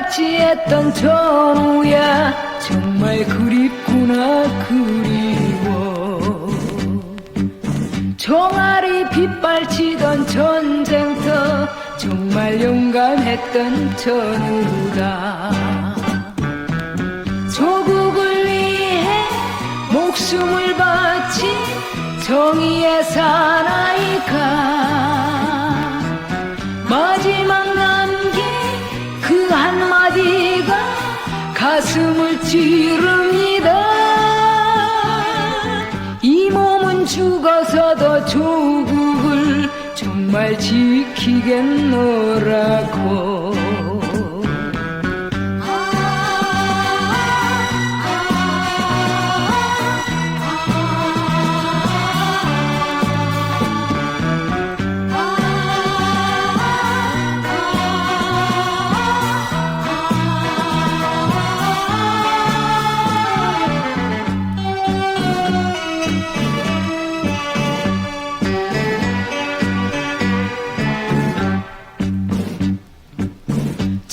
함께했던 전우야 정말 그립구나 그리워. 총알이 빗발치던 전쟁터 정말 용감했던 전우다 조국을 위해 목숨을 바친 정의의 사나이가 마지막 남 가슴을 찌릅니다. 이 몸은 죽어서도 조국을 정말 지키겠노라고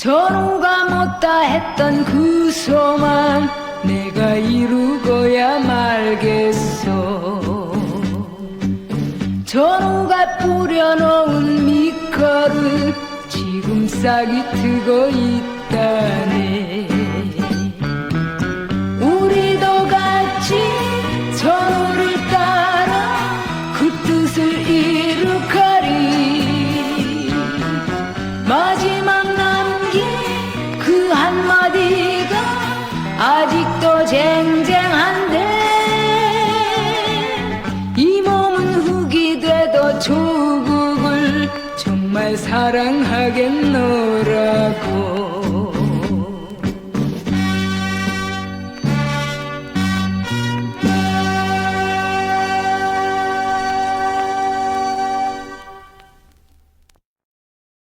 전우가 못다 했던 그 소망 내가 이루고야 말겠어 전우가 뿌려놓은 밑거름 지금 싹이 트고 있다네. 우리도 같이 전우를 따라 그 뜻을 이룩 사랑하겠노라고